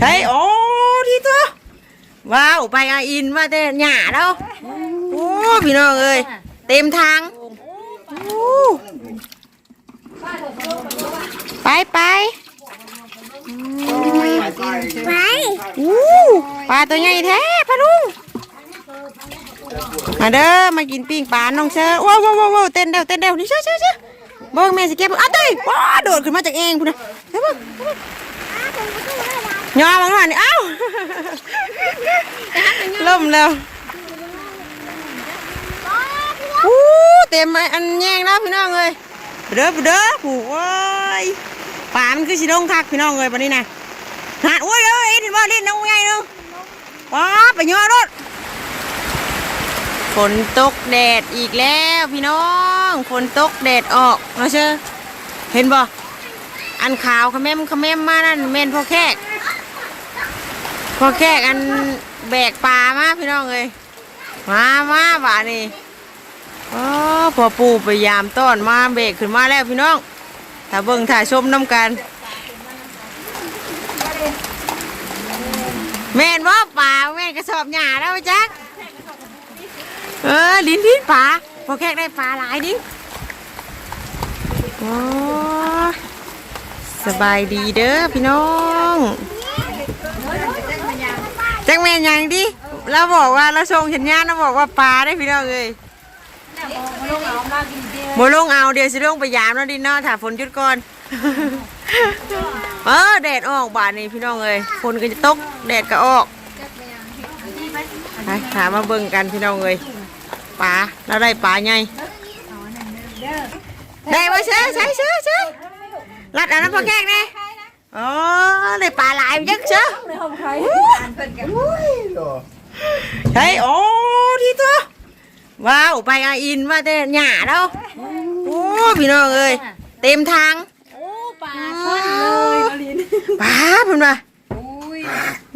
เฮ้ยโอ้ที่ตัวว้าวไปอาอินมาแต่หญ้าแล้วโอ้พี่น้องเอ้ยเต็มทางโอ้ไปไป ไป อู้ปลาตัวใหญ่แท้พะลุงมาเด้อมากินปิ้งปลาน้องเชอว้าวว้าวว้าวเต้นเร็วเต้นเร็วนี่เชื่อเชื่อเชื่อเบิ่งแม่สิเก็บอ้าวเต้ยว้าโดดขึ้นมาจากเองพุ่นนะ เฮ้ยบิ่งย่อมาหน่อยนี่อ้าวล่มแล้วอู้เต็มไอ้อันแยงแล้วพี่น้องเอ้ยเด้อเด้อผู้โอ้ยปลามันคือสิลงคักพี่น้องเอ้ยปานนี้นะหาโอ้ยเอ้ยเห็นบ่เล่นน้องไงนาะว้าไปย่อรถฝนตกแดดอีกแล้วพี่น้องฝนตกแดดออกเนาะเชื่อเห็นบ่ อันขาวขะแม่มขะแม่มมานั่นแม่นพ่อแขกพ่อแขกอันแบกปลามาพี่น้องเอ้ยมามาบ่านี่อ๋อพอปูพยายามต้อนมาเบกขึ้นมาแล้วพี่น้องถ้าเบิ่งถ้ายชมน้ำกันแม่นว่าป่าแม่นกระสอบหญ้าแล้วจักเออลิ้นลิ้นป่าพอแขกได้ปลาหลายดิโอ้ สบายดีเด้อพี่น้องจังแม่ยังดิเราบอกว่าเราส่งสัญญาณเราบอกว่าปลาได้พี่น้องเลยโมลงเอาเดี๋ยวสิลงไปยามแล้วดิเนาะถ้าฝนหยุดก่อนเออแดดออกบาดนี้พี่น้องเอ้ยฝนก็จะตกแดดก็ออกไปถามมาเบิ่งกันพี่น้องเอ้ยปลาเราได้ปลาไงได้มาเชื่อใช่เชื่อเชื่อ รัดเอันนั้นพอแกงแน่อ๋อได้ปลาหลายยักษ์เชื่อเฮ้ยโอ้ที่ตัวว้าวไปอาอินมาแต่หญ้าแล้วโอ้พี่น้องเอ้ยเต็มทางโอ้ปลาช่อนเลยมาลินปลาเพิ่นว่าอุ้ย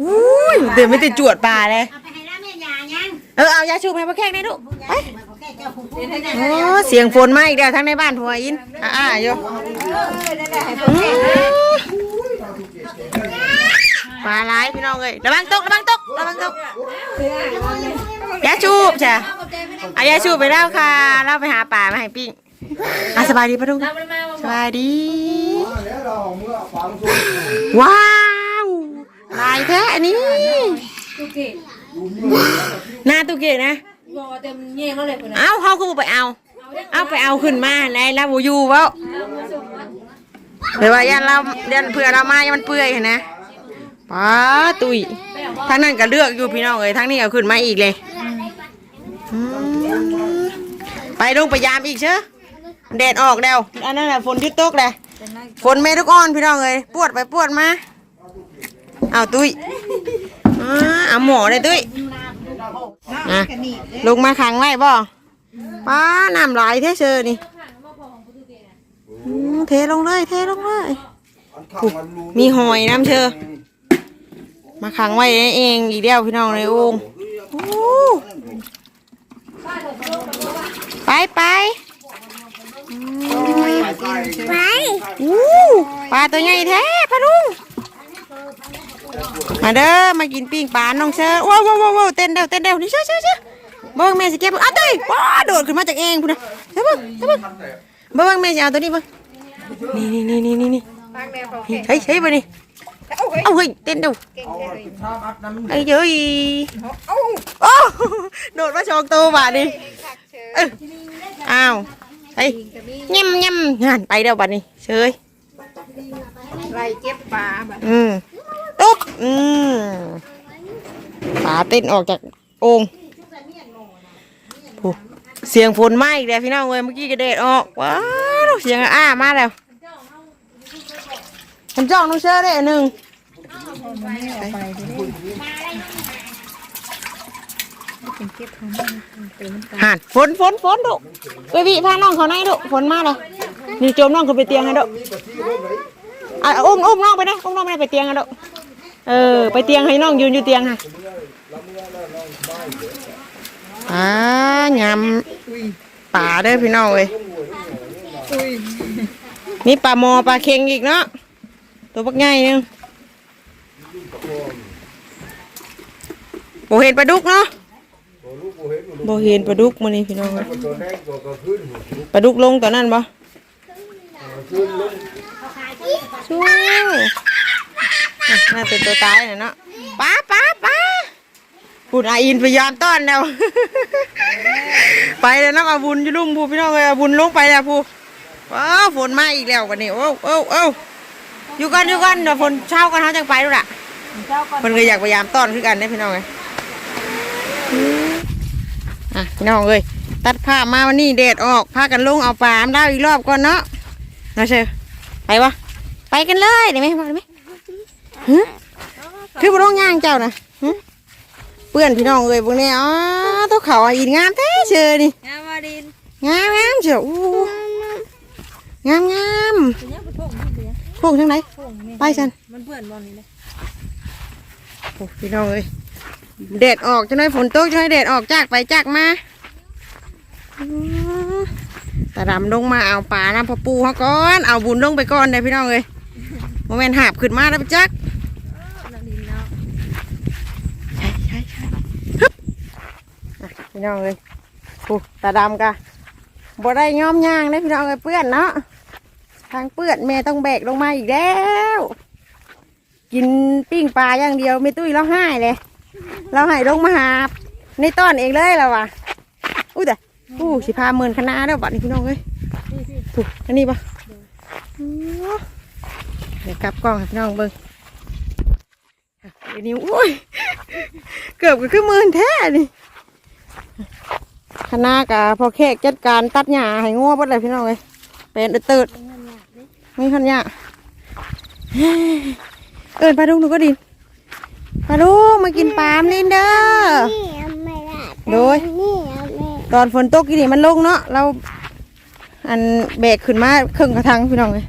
อุ้ยเดี๋ยวไม่ติดจวดปลาเลยเอาไปให้น้าแม่ยายังเออเอายาชูไปให้พ่อแขกได้ลูกไป มาขอแก้เจ้าผู้ผู้โอ้เสียงฝนมาอีกแล้วทั้งในบ้านผัวอินอ่าอ่าอยู่อืมปลาหลายพี่น้องเอ้ยระวังตกระวังตกระวังตกยาชูบจ้ะเอายาชูบไปแล้วค่ะ เราไปหาปลามาให้ปิ้งอะสบายดีปะทุกสบายดี ว้าวลายแท้อันนี้ตุเกะหน้าตุเกะนะ บอกว่าเต็มเงี้ยเขาเลยคนนั้นเอาเขาก็บ่ไปเอา เอาไปเอาขึ้นมาในลาบูยูเว้าเดี๋ยวว่ายันเราเดือนเผื่อเรามายันมันเปื่อยเห็นนะป้าตุยทั้งนั้นก็เลือกอยู่พี่น้องเอ้ยทั้งนี้เอาขึ้นมาอีกเลยอืมไปลงไปยามอีกเชอะแดดออกแล้วอันนั้นแหละฝนหยุดตกเลยฝนเมทุกอ้อนพี่น้องเอ้ยปวดไปปวดมาเอาตุยอ่าเอาหมอเลยตุย อะลงมาขังไว้บ่ป้าน้ำไหลายเทเชอนี่อืมเทลงเลยเทลงเลย มีหอยน้ำเชอมาขังไว้เองอีกเดียวพี่น้องในโอ่งโอ้ไปไปอืมไปอู้ปลาตัวใหญ่แท้พะลุง มาเด้อมากินปิ้งปลาน้องเชอว้าวว้าวว้าวเต้นเร็วเต้นเร็วนี่เชื่อเชื่อเชื่อเบิ้งแม่สิเก็บอ้าวเต้ยว้าโดดขึ้นมาจากเองพุ่นนะเฮ้ยเบิ้งเฮ้ยเบิ้งเบิ้งแม่สิเอาตัวนี้เบิ้งนี่นี่นี่นี่นี่นี่เฮ้ยเฮ้ยไปนี่เอาเฮ้ยเต้นเร็วไอ้เจ้ยโอ้โดดมาชองตัวบาดนี่เอ้ยอ้าวเฮ้ยย่ำย่ำงานไปเดี๋ยวบัดนี้เชยไรเก็บปลาแบบอืม ตุ๊บอืมปลาเต้นออกจากโอ่งเสียงฝนมาอีกแล้วพี่น้องเอ้ยเมื่อกี้กระเด็ดออกว้าวเสียงอ้ามาแล้วผมจ้องน้องเชื่อได้หนึ่งหันฝนฝนฝนดุไปวิพาน้องเขาไหนดุฝนมาเลยนี่โจมน้องเขาไปเตียงให้ดุอะอุ้มอุ้มน้องไปนะอุ้มน้องไปไปเตียงกันลูก เออ ไปเตียงให้น้องยืนอยู่เตียงค่ะอ่ายำป่าเด้อพี่น้องเอ้ยนี่ปลาหมอปลาเค็งอีกเนาะตัวบักใหญ่หนึงโบเห็นปลาดุกเนาะโบเห็นปลาดุกมื้อนี้พี่น้องเอ้ยตัวแรกตัวก็ขึ้นปลาดุกลงตอนนั้นบ่ขึ้นลงชูอะ น่าเป็นตัวตายน่ะเนาะป้าป้าป้าพูดอาอินพยายามต้อนแล้ว ไปแล้วน้ำอาบุญอยู่ลุ่มพูพี่น้องเอ้ยอาบุญลงไปแล้วพูว้าวฝนมาอีกแล้ววันนี้โอ้โอ้โอ้อยู่กันอยู่กันเดี๋ยวฝนเช้ากันเขาจังไปดูล่ะมันก็อยากพยายามต้อนคือกันนะพี่น้องเอ้ยอะพี่น้องเอ้ยตัดผ้ามาวันนี้แดดออกพากันลงเอาปลามาได้อีกรอบก่อนเนาะนะเชอไปวะไปกันเลยได้ไหมมาได้ไหม ฮึคือบ่ต้องย่างเจ้านะหึเพื่อนพี่น้องเอ้ยพวกนี้อ๋อตัวเขาอะอินงามแท้เชอนี่งามมาดินงามงามเชียวอู้งามงามเป็นยังเป็นพวกนี่เป็นยังพวกทั้งไหนพวกนี่ไปฉันมันเพื่อนบอลนี่เลยโอ้พี่น้องเอ้ยแดดออกจะน้อยฝนตกจะน้อยแดดออกจากไปจากมาอื้อตาดำลงมาเอาปลาน้ำพอปูเขาก่อน เอาบุญลงไปก่อนเลยพี่น้องเอ้ยโมเมนต์หาบขึ้นมาแล้วไปจัก นักดินเนาะ ใช่ใช่ใช่ฮึบอะ พี่น้องเอ้ยโอ้ตาดำกะบ่ได้ย้อมย่างเลยพี่น้องเอ้ยเปื้อนเนาะทางเปื้อนแม่ต้องแบกลงมาอีกแล้ว กินปิ้งปลาอย่างเดียวไม่ตุ้ยเราให้เลย เราให้ลงมาหาในต้อนเองเลยเราว่ะอุ้ยแต่อู้สิพาเมินคณะแล้วบัดนี้พี่น้องเอ้ยถูกอันนี้ปะเดี๋ยวกลับกล้องพี่น้องเบิ่งอะเดี๋ยวนี้อุ้ยเกือบก็คือหมื่นแท้นี่ คณะกับพอแขกจัดการตัดหญ้าให้งัวเบดเลยพี่น้องเอ้ยเป็นเติร์ดมีขันหญ้าเอินปลาดุกหนูก็ดีมาดูมากินปลามลินเด้อโดยตอนฝนตกกี่นี่มันลงเนาะเราอันแบกขึ้นมาครึ่งกระทังพี่น้องเลย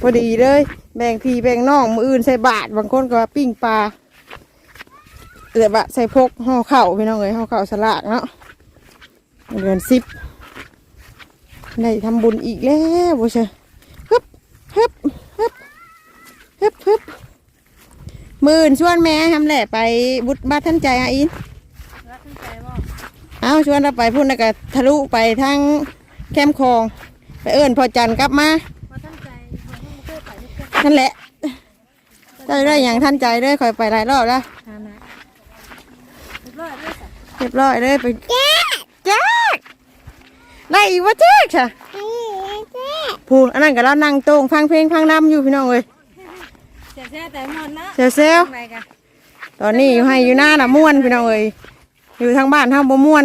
พอดีเลย แบ่งพี่แบ่งน้องมืออื่นใส่บาทบางคนก็ว่าปิ้งปลา เอือบะใส่พกห่อเข่าวพี่น้องเลยห่อเข่าวสลากเนาะเดือนสิบได้ทำบุญอีกแล้วบ่เชยฮึบฮึบฮึบฮึบฮึบหมื่นชวนแม่ทำแหละไปบุตรบ้านท่านใจอะอินรักขึ้นใจบ่เอาชวนเราไปพุ่นแล้วก็ทะลุไปทางแคมป์คลอง ไปเอิญพอจันทร์กลับมามาตั้งใจมาให้มาเพื่อไปด้วยกันนั่นแหละเจ้าได้อย่างท่านใจเด้อคอยไปหลายรอบแล้วหานะเรียบร้อยด้วยสัตว์เรียบร้อยเลยไปแจ๊กแจ๊กได้อีกว่าแจ๊กค่ะพูดอันนั้นก็เรานั่งโตรงฟังเพลงฟังรำอยู่พี่น้องเลยเสียแท้แต่หมดนะเซลเซลไปกันตอนนี้อยู่ให้อยู่หน้าน่ะม่วนพี่น้องเลยอยู่ทางบ้านทางบ่ม่วน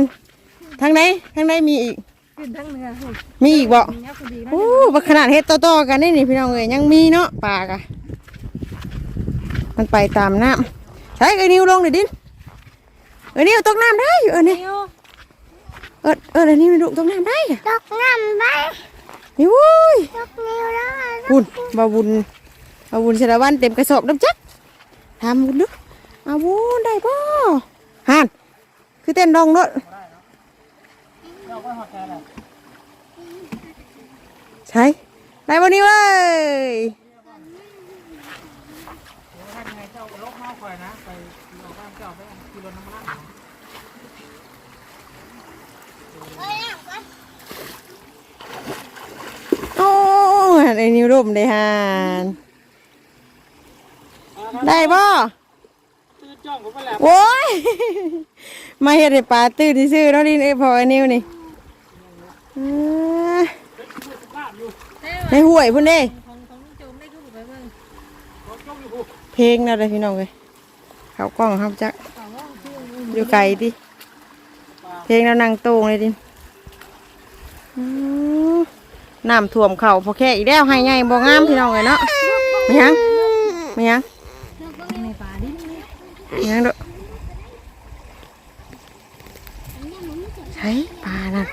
ทางไหนทางไหนมีอีกขึ้นทั้งเนื้อหุ่นมีอีกบ่ยักษ์พอดีนะโอ้บักขนาดเฮ็ดต่อๆกันนี่นี่พี่น้องเอ้ยยังมีเนาะปลากะมันไปตามน้ำใช้ไอ้นิ้วลงหน่อยดิน เอ้ยนิ้วตกน้ำได้อยู่เออนี่เนียวเออเออเดี๋ยวนี้มันดุตกน้ำได้อะตกน้ำไปนี่วุ้ยตกนิ้วแล้วบุญบาบุญบาบุญชลวันเต็มกระสอบน้ำจักทำบุญดูเอาบุญได้ป่ฮันคือเต้นดองเนาะใช่ได้วันนี้เว้ย โอ้ย ไอ้นิ้วร่มได้ฮานได้บ่โอ้ย มาเฮ็ดให้ปลาตื่นที่ซื้อแล้วดิไอ้พอไอ้นิ้วนี่อ่าในห้วยพุ่นเด้ ของของโจมได้ก็ไปเบิ่งเพลงนั่นเลยพี่น้องเลยเขากล้องครับจักต่อว่าคืออยู่ไกลดิเพลงแล้วนั่งโตรงเลยดิอืม น้ำท่วมเข่าพอแค่อีกแล้วให้ไงบ่งามพี่น้องเลยเนาะไม่ยังไม่ยังไม่ยังด้อใช่ปลาน่ะ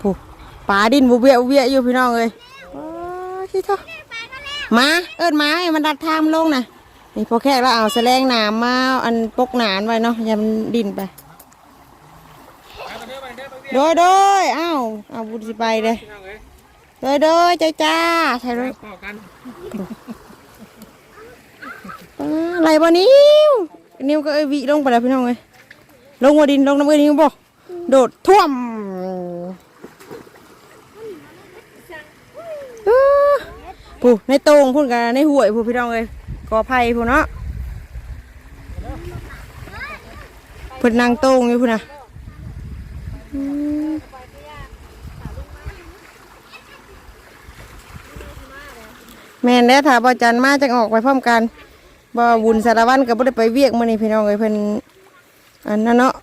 ผู้ปลาดินบุเบียบุเบียอยู่พี่น้องเลยโอ้ที่ท่ามาเอิ้นมาให้มันดัดทางมันลงน่ะนี่พอแค่เราเอาแสลงหนามมาอาอันปกหนานไว้เนาะอย่ามันดินไป โดยโดยเอ้าเอาบุญสิไปเลยเด้อเด้อจ้าจ้าใช่เลยต่อกันอะไรบ่นิ้วนิ้วก็เอ้ยวิลงไปแล้วพี่น้องเอ้ยลงมาดินลงน้ำเอ้ยนิ้วบ่โดดท่วมผู้ในโตรงพุ่นกันในห้วยผู้พี่น้องเอ้ยกอไผ่ผู้เนาะเพิ่นนั่งโตรงอยู่พุ่นน่ะ แม่นแล้วถ้าบ่จันมาจังออกไปพร้อมกันบ่บุญสารวัตรก็บ่ได้ไปเวียกมื้อนี้พี่น้องเอ้ยเพิ่นอันนั้นเนาะ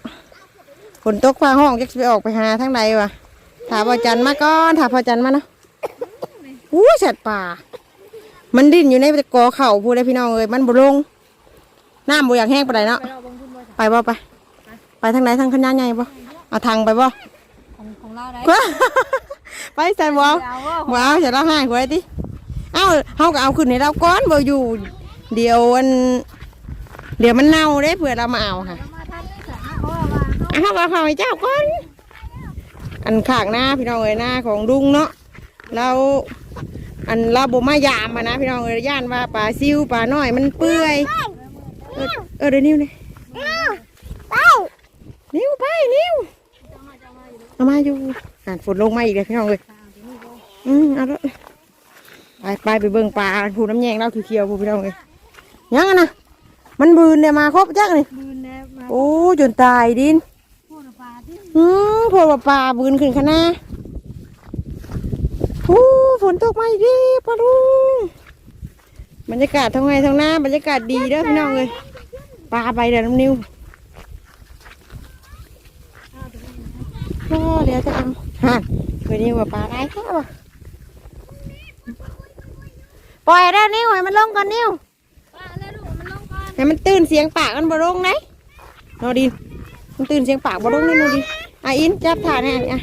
ฝนตกฟ้าห้องจักสิไปออกไปหาทางใดวะถ้าพ่อจันมาก่อนถ้าพอจันมาเนาะอู้สัตว์ป่า มันดิ้นอยู่ในกอเข่าพูดได้พี่น้องเอ้ยมันบ่ลงน้ำบ่อยากแห้งปานใดเนาะไปบ่ไป ไปทางไหนทางขนาดใหญ่บ่ เอาทางไปบ่ของของเราได้ไปใส่บ่เอาเอาว่าบ่เอาจะเล่าให้กูได้ติเอ้าเฮาก็เอาขึ้นให้เราก่อนบ่อยู่ เดี๋ยวอันเดี๋ยวมันเน่าเด้เผื่อเรามาเอาค่ะมาทันได้สะเพราะว่าว่าอะเฮาเอาเข้าให้เจ้าก่อน อันข้างหน้าพี่น้องเอ้ยหน้าของลุงเนาะเราอันเราบ่มายามมานะพี่น้องเอ้ยย่านว่าปลาซิวปลาน้อยมันเปื่อยเออเออเดี๋ยวนิ้วเลยนิ้วไปนิ้ว เอามาอยู่อ่านฝนลงมาอีกเลยพี่น้องเอ้ยอืมเอาละไปไปไปเบิ่งปลาผูน้ำแยงเราเขียวๆผูพี่น้องเอ้ยยังอะนะมันบืนเนี่ยมาครบจักนี่บืนแน่มาโอ้จนตายดินพูดปลาที่อืมพวกปลาบืนขึ้นขนาดโอ้ฝนตกมาอีกดีปลาลุงบรรยากาศท้องไงท้องหน้าบรรยากาศดีเด้อพี่น้องเลยปลาไปเดี๋ยวน้ำนิ้ว ก็เดี๋ยวจะเอาฮะเคยนิ้วว่าปลาได้แค่ปะปล่อยได้วนิ้วให้มันลงก่อนนิ้วปลาแล้วลูกมันลงก่อนให้มันตื่นเสียงปากมันบ่ลงไหนนอดินมันตื่นเสียงปากบ่ลงนี่นอดินอะอินจับถ่านให้อันนี้อะ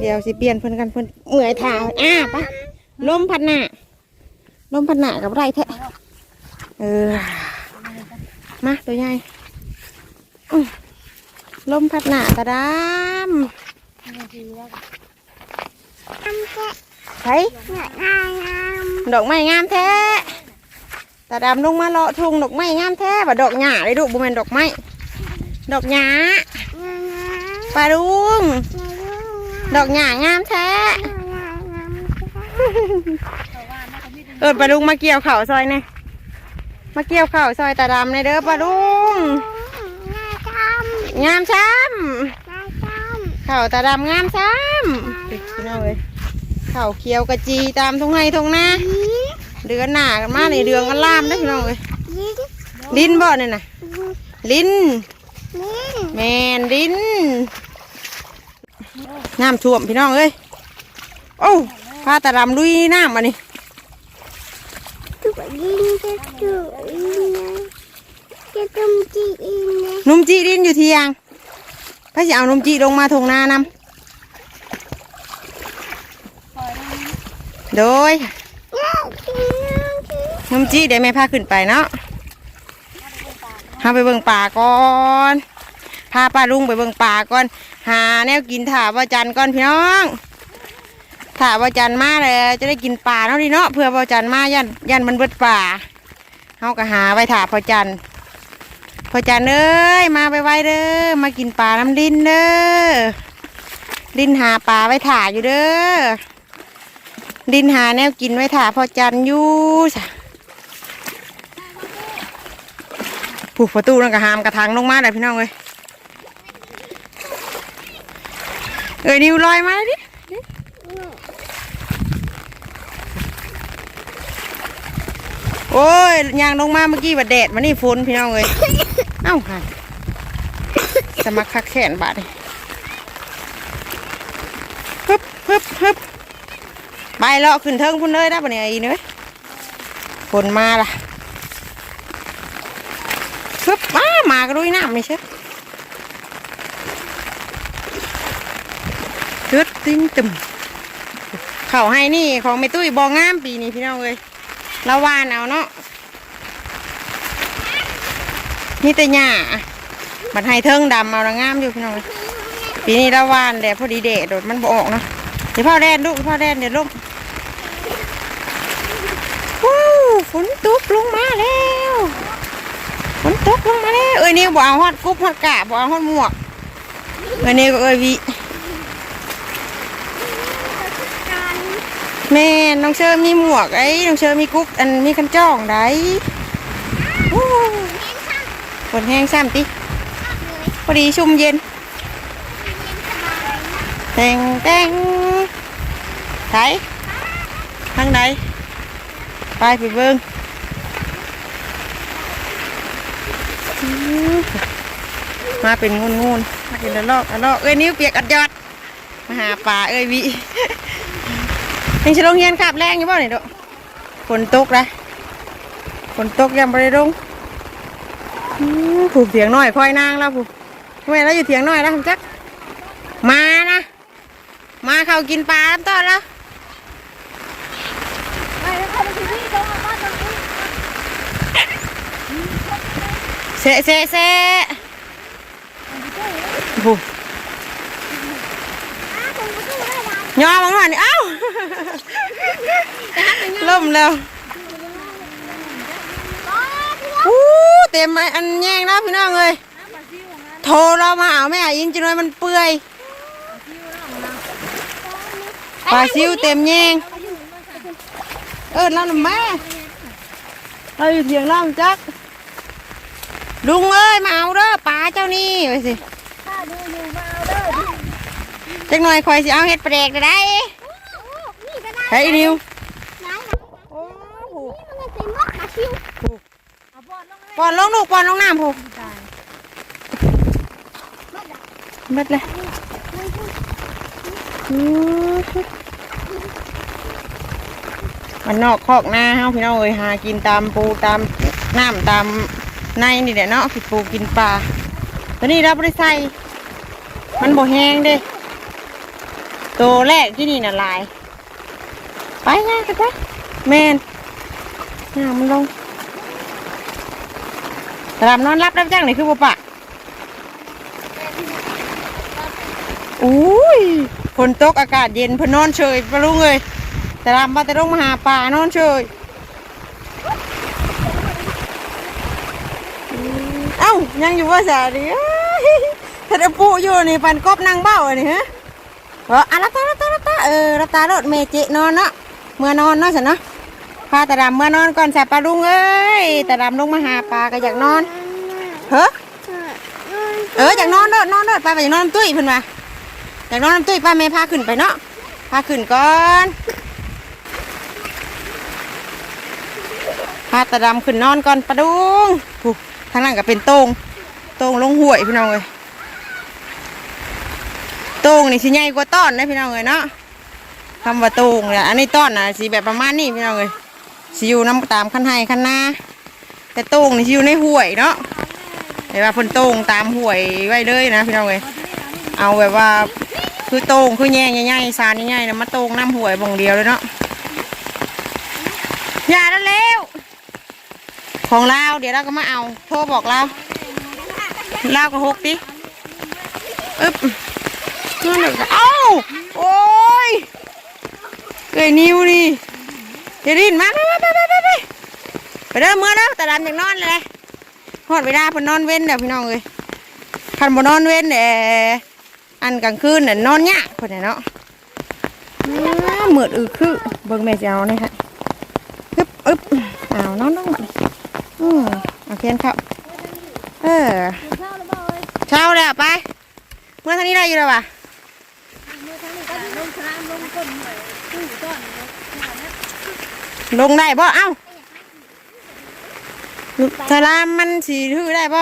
เดี๋ยวสิเปลี่ยนเพิ่นกันเพิ่นเมื่อยถ่าอะไปลมพัดหน้าลมพัดหน้ากับไรแท้เออมาตัวใหญ่อื้อ ลมพัดหน้าตาดำใช่ดอกไม้งามแท้ตาดำลงมาเลาะทุ่งดอกไม้งามแท้บ่าดอกหญ้าเลยดูบ่แมนดอกไม้ดอกหญ้าปลาลุงดอกหญ้างามแท้เอิดปลาลุงมาเกี่ยวเข่าวซอยเนี่ยมาเกี่ยวเข่าวซอยตาดำในเด้อปลาลุง งามช้ำเข่าวตาดำงามช้ำพี่น้องเลยเข่าวเขียวกระจีตามทงไห้ทงหน้าเดือนหนากันมาในเดือนกันล่ามได้อพี่น้องเลยลิ้นบ่เนี่ยนะลิ้นแมนลิ้นน้ำท่วมพี่น้องเอ้ยโอ้พาตาดำลุยน้ำมานี่นุ่ มจีดินอยู่เที่ยงพระจะเอานุ่มจีลงมาทงนานำโดยนุ่มจีเดี๋ยวแม่พาขึ้นไปเนาะพาไปเบิ่งป่าก่อนพาป้าลุงไปเบิ่งป่าก่อน หาแนวกินถาว่าจันทร์ก่อนพี่น้องถาว่าจันทร์มาเลยจะได้กินปลาเนาะดิเนาะเพื่อว่าจันทร์มายันยันมันเบิดป่าเฮาก็หาไว้ถาพอจันทร์ พอจันเอ้ยมาไปไว้เด้อมากินปลาน้ำดินเด้อดินหาปลาไว้ถ่าอยู่เด้อดินหาแนวกินไว้ถ่าพอจันอยู่จ้ผูกประตูนั่นก็หามกระทังลงมาเลยพี่น้องเอ้ยเอ้ยนิวลอยมาดิโอ้ยยางลงมาเมื่อกี้บัดแดดมานี่ฝนพี่น้องเอ้ย เอ้าค่ะสมัครคักแขนบาดนี่ฮึบฮึบฮึบไปเลาะขึ้นเทิงพุ่นเลยได้ปะเนี่ยอีเนื้อยฝนมาล่ะฮึบมามาก็ด้วยน้ำไม่ใช่ตึดติ้งตึมเขาให้นี่ของไม่ตุ้ยบองงามปีนี้พี่น้องเลยละวานเอาเนาะ นี่แต่หญ้าบัดให้เทิงดำเอาละงามอยู่พี่น้องปีนี้ละวานแดดพอดีเดดโดดมันบออกนะเดี๋ยวพ่อแดนลูกพ่อแดนเดี๋ยวลมว้าวฝนตกลงมาแล้วฝนตกลงมาแล้วเอ้ยนี่บ่เอาฮอดกุ๊บฮอดกะบ่เอาฮอดหมวกเอ้ยนี่ก็เอ้ยวิแม่น้องเชอร์มีหมวกไอ้น้องเชอร์มีกุ๊บอันมีคันจ้องได้ นแห้งซ้ำติพอดีชุ่มเย็นแตงแตงไถทางไหนไปไปเบิ่งมาเป็นงูนงูนมาเป็นละลอกละลอกเอ้ยนิ้วเปียกอัดยอดมาหาป่าเอ้ยวิยังจะลงเฮียนขับแรงอยู่บ่เนี่ยดอกฝนตกนะฝนตกยังบริลงอื้อ ผูกเถียงน้อยคอยนางแล้วผูกทำไมเราอยู่เถียงน้อยแล้วทำจักมานะ มาเขากินปลาต้อนแล้วเข้าไปที่เซะเซะเซะโอ้โหยอมมาหน่อยนี่เอ้าล่มแล้วอู้ เต็มไอ้อันแย่งแล้วพี่น้องเลยโทรเรามาเอาแม่อินจะน้อยมันเปื่อยปลาซิวเต็มแย่งเออเราหน่ะแม่เราอยู่เถียงเราจักลุงเอ้ยมาเอาเด้อปลาเจ้านี่ไปสิถ้าดูอยู่มาเอาเด้อจักหน่อยคอยสิเอาเห็ดปลาแดกได้ได้นี่ก็ได้ใช่นิวย้ายโอ้โหนี่มันเปอาบอลลงเลยปอนลงลูกปอนลงน้ำพูเม็ดเลยมันนอกคอกหน้าเฮาพี่น้องเอ้ยหากินตามปูตามน้ำตามในนี่แหละเนาะกินปูกินปลาตอนนี้เราบริใส่มันบ่แห้งเด้ตัวแรกที่นี่น่ะลาย ไปง่ายกันจ้ะแมนน้ำมันลง ตามนอนรับรับจ้างนี่คือบ่ปะอุ้ยฝนตกอากาศเย็นพนนอนเฉยปะลุงเลยแต่รำมาแต่ลงมาหาป่านอนเฉยเอ้ายังอยู่ว่าสาดิเอ้ยถ้าได้ปูอยู่นี่ปันกบนางเบ้าอันนี้ฮะเอออะรับตารับตารับตาเออรับตารถเมจินอนเนาะเมื่อนอนเนาะสินเนาะาตาดำเมื่อนอนก่อนแสบปลาลุงเอ้ยตาดำลงมาหาปลาก็อยากนอนเฮ้อเอออยากนอนเด้อนอนเด้อไปไปอยากนอนตุ้ยเพิ่นว่าอยากนอนน้ำตุ้ยป้าแม่พาขึ้นไปเนาะพาขึ้นก่อนพาตาดำขึ้นนอนก่อนปะดุงทางนั้นก็เป็นโตงโตงลงห่วยพี่น้องเลยโตงนี่สิใหญ่กว่าต้อนนะพี่น้องเลยเนาะคำว่าโตงเนี่ยอันนี้ต้อนน่ะสีแบบประมาณนี้พี่น้องเลย สิอยู่น้ำตามขั้นให้ขั้นหน้าแต่โตงนี่สิอยู่ในห่วยเนาะเห็นว่าเพ่นโต้งตามห่วยไว้เลยนะพี่น้องเอ้ยเอาแบบว่าคือโต้งคือแย่ใหญ่ๆซานใหญ่ๆนะมาโต้งน้ำห่วยบ่งเดียวเลยเนาะอย่าแล้วเร็วของเราเดี๋ยวเราก็มาเอาโทรบอกเราเราก็หกดิอึ๊บนั่นเลยเอ้าโอ้ยเอ้ยนิ้วนี่ เดี๋ยวดินมาไปไปไปไปไปไปเด้อเมื่อแล้วแต่ดันอยางนอนเลยฮอดเวลาพิ่นนอนเว้นเด้อพี่น้องเอ้ยคันบ่นอนเว้นเด้อันกลางคืนน่ะนอนยากเพิ่นน่ะเนาะอ้ามือดอึคือเบิ่งแม่สิเอานี่ยค่ะอึบอึบอ้าวนอนลงมาอืมเอเขียนเข้าเออเช้าแล้วไป เมื่อท่านี้ได้อยู่แล้ววะเมื่อทั้งนี้ก็ลงสนามลงก้นหน่อยตู้ต้อน ลงได้บ่เอ้าสลามมันสิถือได้บ่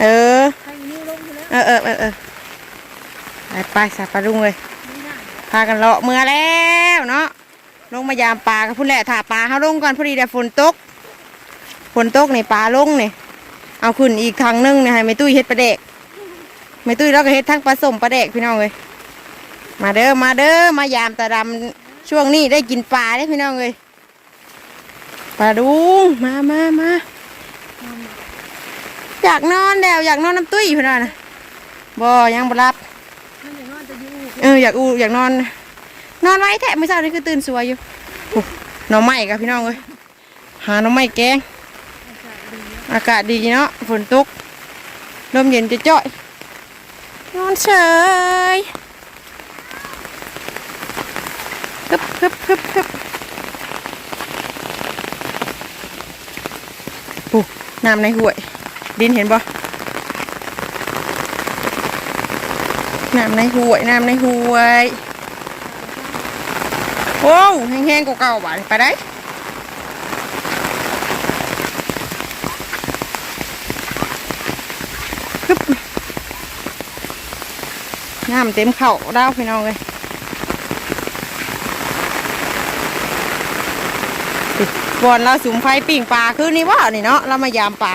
เออ เออเออเออเออไปไปสับปลาลุงเลยพากันเลาะเมื่อแล้วเนาะลงมายามปลากับพุ่นแหละถ่าปลาเขาลงก่อนพอดีแต่ฝนตกฝนตกในปลาลงเนี่ยเอาขึ้นอีกครั้งหนึงเนี่ยให้ไม่ตุ้ยเฮ็ดปลาเด็กไม่ตุ้ยเราก็เฮ็ดทั้งปลาสมปลาเด็กพี่น้องเลยมาเด้อมาเด้อมายามตาดำ ช่วงนี้ได้กินปลาได้พี่น้องเลยปลาดุงมามามาอยากนอนแล้วอยากนอนน้ำตุ้ยพี่น้องนะบ่ยังบ่รับอยางนอนอยู่เอออยากอูอยากนอน นอนไว้แท้ไม่เช้านี่คือตื่นสวยอยู่โอ้หน่อไม้กับพี่น้องเลยหาหน่อไม้แกงอากาศดีเนาะฝนตกลมเย็นจะจ่อยนอนเฉย ฮึบฮึบฮึบฮึบปูน้ำในห้วย ดินเห็นบ่น้ำในห้วย น้ำในห้วยโอ้แห้งๆกว่าเก่าบ้านไปได้น้ำเต็มเข่าดาวพี่น้องเลย บอนเราสุมไฟปิ่งปลาคือนี่ว่านี่เนาะเรามายามปลา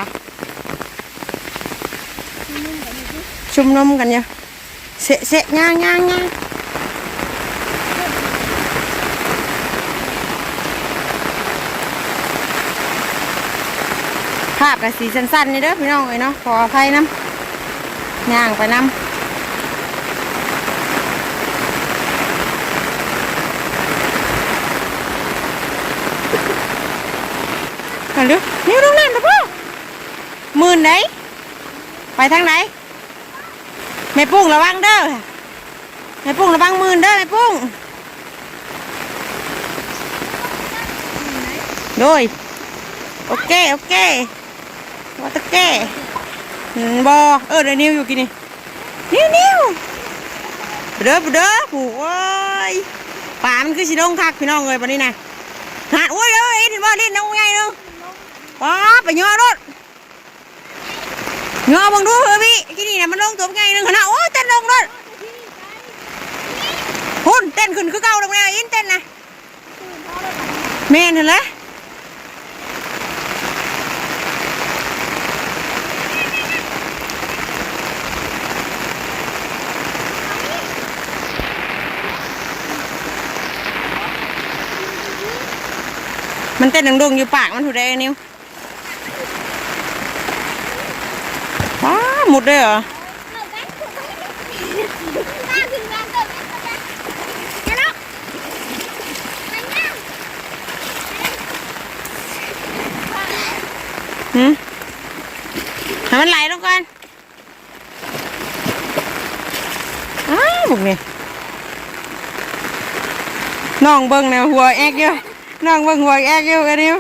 ชุมนมกันเนี่ยเสะเสะย่างย่างย่างภาพกระสีสั้นๆนี่เด้อพี่น้องเลยเนาะขออภัยน้ำย่างไปน้ำันดูนิ้วลงน้ำนะพ่อมื่นไหน ไปทางไหนแม่ปุ้งระวังเด้อแม่ปุ้งระวังมื่นเด้อแม่ปุ้งโดยโอเคโอเคว่าตะแกอืมบอเออเดี๋ยวนิ้วอยู่กินนี่นิ้วนิ้วเด้อเด้อผู้โอ้ยป่ามันคือสิลงคักพี่น้องเลยวันนี้นะหาโอ้ยเอ้ยเห็นบ่เล่นน้องไงเนาะ ป๊าไปย่อรถย่อบังดูเฮ้ยพี่ที่นี่นะมันลงตัวไงนึงขนาดโอ้ยเต้นลงรถหุ่นเต้นขึ้นคือเก่าลงแล้วอินเต้นนะเมนเห็นเลยมันเต้นดังๆอยู่ปากมันถูกได้นิ้ว ว้า หมดเลยเหรอหืมให้มันไหลลงก่อนอ้าวบุกนี่น้องเบิ่งเนี่ยหัวแอกอยู่น้องเบิ่งหัวแอกอยู่กันนิ้ว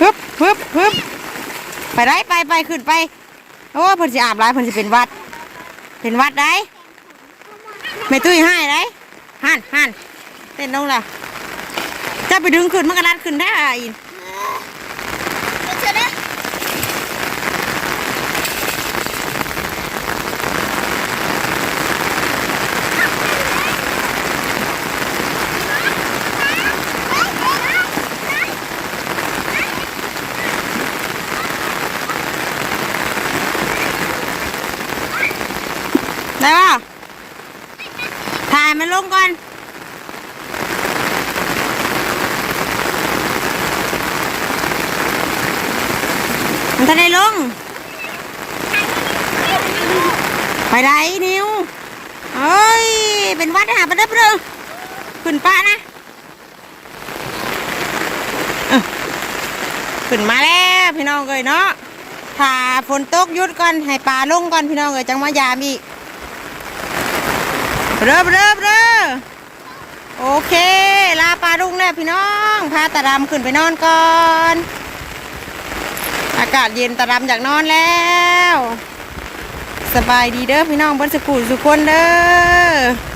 ฮึบฮึบฮึบ ไปได้ไปไปขึ้นไปโอ้เพิ่นสิอาบร้ายเพิ่นสิเป็นวัด เป็นวัดได้ไม่ตุ้ยให้ได้หันหันเต้นลงละจะไปดึงขึ้นมันก็รัดขึ้นได้อิน ได้ป่ะถ่ายมันลงก่อน มันทะเลลง ไปไหนนิวเฮ้ย เป็นวัดหาไปได้ปะเด้อขึ้นป้านะขึ้นมาแล้วพี่น้องเลยเนาะถ้าฝนตกยุดก่อนให้ปลาลงก่อนพี่น้องเลยจังมายามอีกเริ่มเริ่มเริ่มโอเค ลาปลาดุงแล้วพี่น้อง พาตาดำขึ้นไปนอนก่อนากาศเย็นตารำอยากนอนแล้ว สบายดีเด้อพี่น้องบนสกูสุคนเด้อ